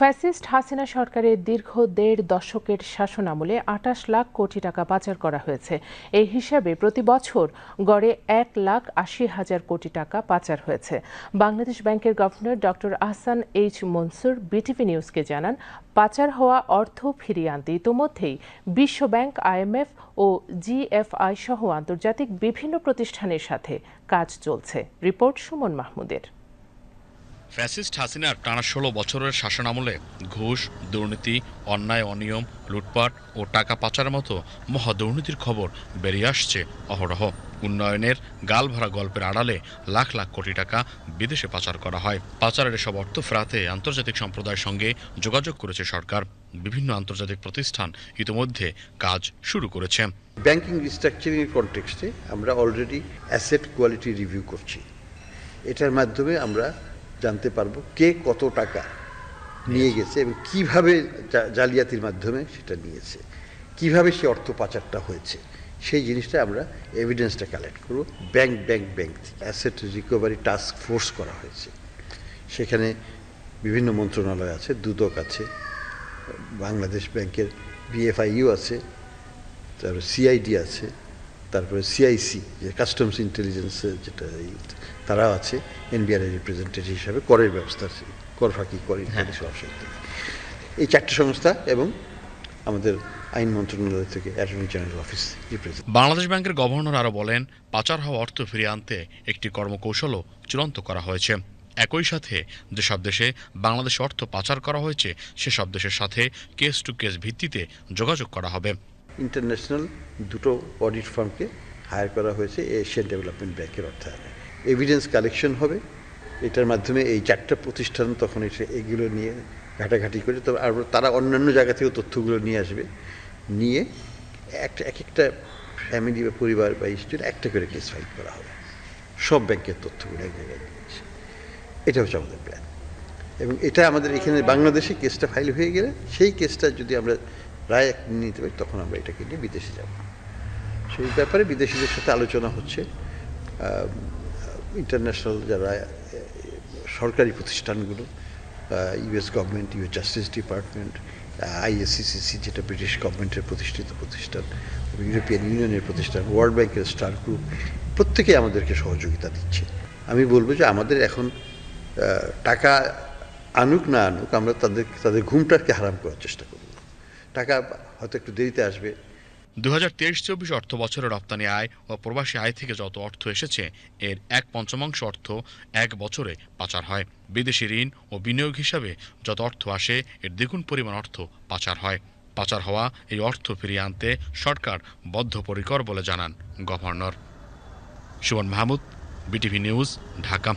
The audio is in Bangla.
ফ্যাসিস্ট হাসিনা সরকারের দীর্ঘ দেড় দশকের শাসনামলে আটাশ লাখ কোটি টাকা পাচার করা হয়েছে। এই হিসাবে প্রতি বছর গড়ে এক লাখ আশি হাজার কোটি টাকা পাচার হয়েছে। বাংলাদেশ ব্যাংকের governor doctor Ahsan H Mansur BTV নিউজকে জানান, পাচার হওয়া অর্থ ফিরিয়ে আনতে ইতোমধ্যেই বিশ্ব ব্যাংক আইএমএফ ও জিএফআই সহ আন্তর্জাতিক বিভিন্ন প্রতিষ্ঠানের সাথে কাজ চলছে। রিপোর্ট সুমন মাহমুদের। ফ্যাসিস্ট হাসিনার টানা ষোলো বছরের শাসনামলে ঘুষ, দুর্নীতি, অন্যায়, অনিয়ম, লুটপাট ও টাকা পাচার মতো মহা দুর্নীতির খবর বেরিয়ে আসছে অহরহ। উন্নয়নের গালভরা গল্পের আড়ালে লাখ লাখ কোটি টাকা বিদেশে পাচার করা হয়। পাচারের এসব অর্থ ফেরাতে আন্তর্জাতিক সম্প্রদায়ের সঙ্গে যোগাযোগ করেছে সরকার। বিভিন্ন আন্তর্জাতিক প্রতিষ্ঠান ইতিমধ্যে কাজ শুরু করেছে। ব্যাংকিং রিস্ট্রাকচারিং এর কনটেক্সটে আমরা অলরেডি অ্যাসেট কোয়ালিটি রিভিউ করছি। এটার মাধ্যমে আমরা জানতে পারব কে কত টাকা নিয়ে গেছে এবং কীভাবে জালিয়াতির মাধ্যমে সেটা নিয়েছে কীভাবে সে অর্থ পাচারটা হয়েছে সেই জিনিসটা আমরা এভিডেন্সটা কালেক্ট করব। Bank bank bank asset recovery task force করা হয়েছে। সেখানে বিভিন্ন মন্ত্রণালয় আছে দুদক আছে বাংলাদেশ ব্যাংকের বিএফআইইউ আছে তারপরে সিআইডি আছে তারপরে সিআইসি যে কাস্টমস ইন্টেলিজেন্সের যেটা তারাও আছে এনবিআর রিপ্রেজেন্টেটিভ হিসাবে করের ব্যবস্থা আছে কর ফাঁকি কর ইত্যাদি। এই চারটি সংস্থা এবং আমাদের আইন মন্ত্রণালয় থেকে attorney general office represent Bangladesh ব্যাংকের গভর্নর আরও বলেন পাচার হওয়া অর্থ ফিরিয়ে আনতে একটি কর্মকৌশলও চূড়ান্ত করা হয়েছে। একই সাথে যেসব দেশে বাংলাদেশে অর্থ পাচার করা হয়েছে সেসব দেশের সাথে কেস টু কেস ভিত্তিতে যোগাযোগ করা হবে। ইন্টারন্যাশনাল দুটো অডিট ফার্মকে হায়ার করা হয়েছে এশিয়ান ডেভেলপমেন্ট ব্যাংকের অর্থায়নে। এভিডেন্স কালেকশন হবে। এটার মাধ্যমে এই চারটা প্রতিষ্ঠান তখন এসে এগুলো নিয়ে ঘাটাঘাটি করে তবে আর তারা অন্যান্য জায়গা থেকেও তথ্যগুলো নিয়ে আসবে। নিয়ে একটা এক একটা ফ্যামিলি বা পরিবার বা ইনস্টিটিউট একটা করে কেস ফাইল করা হবে। সব ব্যাংকের তথ্যগুলো এক জায়গায় নিয়ে এসে এটা হচ্ছে আমাদের প্ল্যান এবং এটা আমাদের এখানে বাংলাদেশে কেসটা ফাইল হয়ে গেলে সেই কেসটা যদি আমরা রায় নিতে পারি তখন আমরা এটাকে নিয়ে বিদেশে যাব। সেই ব্যাপারে বিদেশিদের সাথে আলোচনা হচ্ছে। ইন্টারন্যাশনাল যারা সরকারি প্রতিষ্ঠানগুলো US government US justice department আইএসসিসিসি যেটা ব্রিটিশ গভর্নমেন্টের প্রতিষ্ঠিত প্রতিষ্ঠান ইউরোপিয়ান ইউনিয়নের প্রতিষ্ঠান ওয়ার্ল্ড ব্যাংকের স্টার গ্রুপ প্রত্যেকেই আমাদেরকে সহযোগিতা দিচ্ছে। আমি বলব যে আমাদের এখন টাকা আনুক না আনুক, আমরা তাদের তাদের ঘুমটাকে হারাম করার চেষ্টা করব। টাকা হয়তো একটু দেরিতে আসবে। দু হাজার তেইশ চব্বিশ অর্থ বছরের রপ্তানি আয় ও প্রবাসী আয় থেকে যত অর্থ এসেছে, এর এক পঞ্চমাংশ অর্থ এক বছরে পাচার হয়। বিদেশি ঋণ ও বিনিয়োগ হিসাবে যত অর্থ আসে, এর দ্বিগুণ পরিমাণ অর্থ পাচার হয়। পাচার হওয়া এই অর্থ ফিরিয়ে আনতে সরকার বদ্ধপরিকর বলে জানান governor. Suman Mahmud, BTV news, Dhaka.